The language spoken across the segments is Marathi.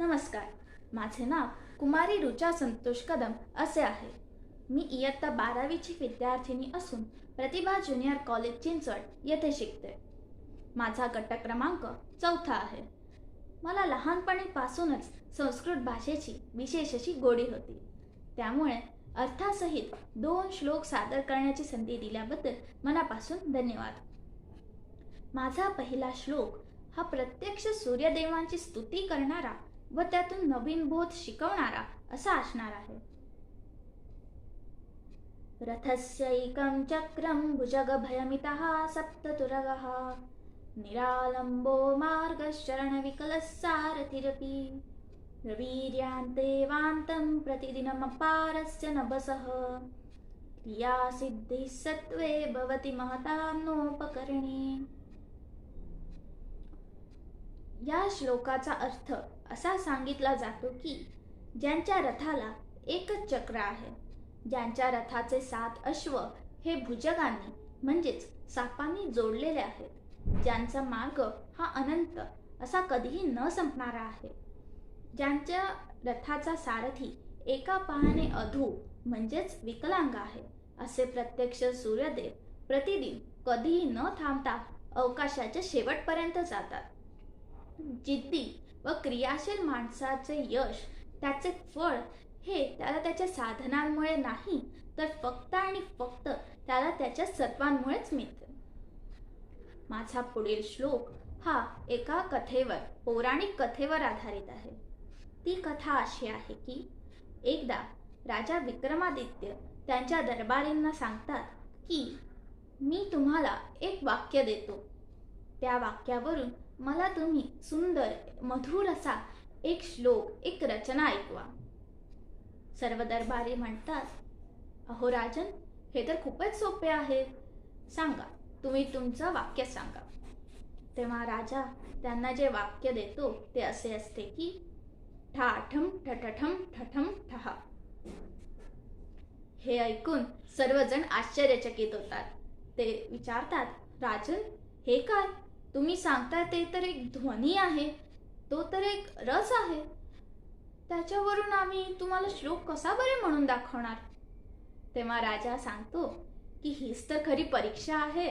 नमस्कार. माझे नाव कुमारी रुचा संतोष कदम असे आहे. मी इयत्ता बारावीची विद्यार्थिनी असून प्रतिभा ज्युनियर कॉलेज चिंचवड येथे शिकते. माझा गट क्रमांक चौथा आहे. मला लहानपणीपासूनच संस्कृत भाषेची विशेष अशी गोडी होती. त्यामुळे अर्थासहित दोन श्लोक सादर करण्याची संधी दिल्याबद्दल मनापासून धन्यवाद. माझा पहिला श्लोक हा प्रत्यक्ष सूर्यदेवांची स्तुती करणारा व त्यातून नवीन बोध शिकवणारा असा असणार आहे. रथस्यैकं चक्रं भुजगभयमितः सप्ततुरगः निरालम्बो मार्गशरणविकलः सारथिरपि रवीर्यान्तेवान्तं प्रतिदिनमपारस्य नभसः क्रियासिद्धिः सत्त्वे भवति महतां नोपकरणे। या श्लोकाचा अर्थ असा सांगितला जातो की ज्यांच्या रथाला एकच चक्र आहे. ज्यांच्या रथाचे सात अश्व हे भुजगांनी म्हणजेच सापांनी जोडलेले आहेत. ज्यांचा मार्ग हा अनंत असा कधीही न संपणारा आहे. ज्यांच्या रथाचा सारथी एका पायाने अधू म्हणजेच विकलांग आहे असे प्रत्यक्ष सूर्यदेव प्रतिदिन कधीही न थांबता अवकाशाच्या शेवटपर्यंत जातात. जिद्दी व क्रियाशील माणसाचे यश त्याचे फळ हे त्याला त्याच्या साधनांमुळे नाही तर फक्त आणि फक्त त्याला त्याच्या सत्वांमुळेच मिळते. माझा पुढील श्लोक हा एका कथेवर पौराणिक कथेवर आधारित आहे. ती कथा अशी आहे की एकदा राजा विक्रमादित्य त्यांच्या दरबारींना सांगतात की मी तुम्हाला एक वाक्य देतो. त्या वाक्यावरून मला तुम्ही सुंदर मधुर असा एक श्लोक एक रचना ऐकवा. सर्व दरबारी म्हणतात अहो राजन हे तर खूपच सोपे आहे. सांगा तुम्ही तुमचं वाक्य सांगा. तेव्हा राजा त्यांना जे वाक्य देतो ते असे असते की ठाठम ठठठम ठठम ठहा. हे ऐकून सर्वजण आश्चर्यचकित होतात. ते विचारतात राजन हे काय? तुम्ही सांगताय ते तर एक ध्वनी आहे तो तर एक रस आहे. त्याच्यावरून आम्ही तुम्हाला श्लोक कसा बरे म्हणून दाखवणार? तेव्हा राजा सांगतो की हीच तर खरी परीक्षा आहे.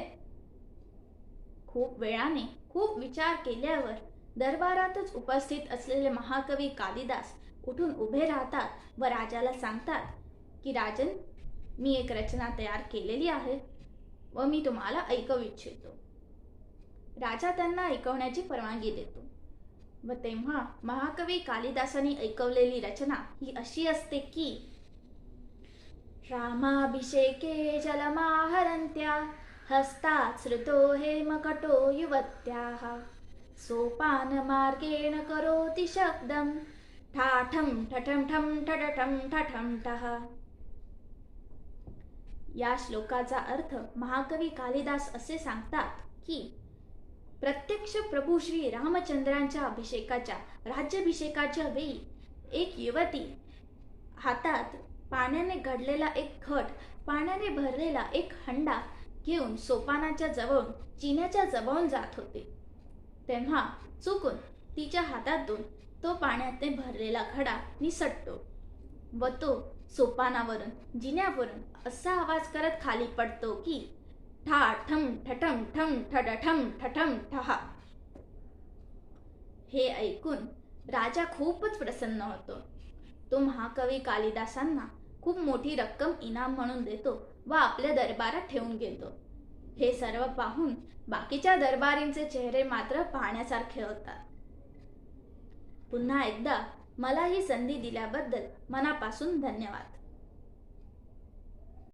खूप वेळाने खूप विचार केल्यावर दरबारातच उपस्थित असलेले महाकवी कालिदास उठून उभे राहतात व राजाला सांगतात की राजन मी एक रचना तयार केलेली आहे व मी तुम्हाला ऐकवू इच्छितो. राजा त्यांना ऐकवण्याची परवानगी देतो. व तेव्हा महाकवी कालिदासाने ऐकवलेली रचना ही अशी असते की रामाभिषेके जलमाहरन्त्या हस्तात् श्रुतो हेमकटो युवत्याः सोपानमार्गेण करोति शब्दं ठाठं ठठं ठं ठठठं ठठं ठः. या श्लोकाचा अर्थ महाकवी कालिदास असे सांगतात की प्रत्यक्ष प्रभू श्री रामचंद्रांच्या अभिषेकाच्या राज्याभिषेकाच्या वेळी एक युवती हातात पाण्याने घडलेला एक घट पाण्याने भरलेला एक हंडा घेऊन सोपानाच्या जवळून चिन्याच्या जवळून जात होते. तेव्हा चुकून तिच्या हातातून तो पाण्याने भरलेला घडा निसटतो व तो सोपानावरून जिन्यावरून असा आवाज करत खाली पडतो की ठा ठम ठठम ठम ठडठम ठठम ठहा. हे ऐकून राजा खूपच प्रसन्न होतो. तो महाकवी कालिदासांना खूप मोठी रक्कम इनाम म्हणून देतो व आपल्या दरबारात ठेवून घेतो. हे सर्व पाहून बाकीच्या दरबारींचे चेहरे मात्र पाहण्यासारखे होतात. पुन्हा एकदा मला ही संधी दिल्याबद्दल मनापासून धन्यवाद.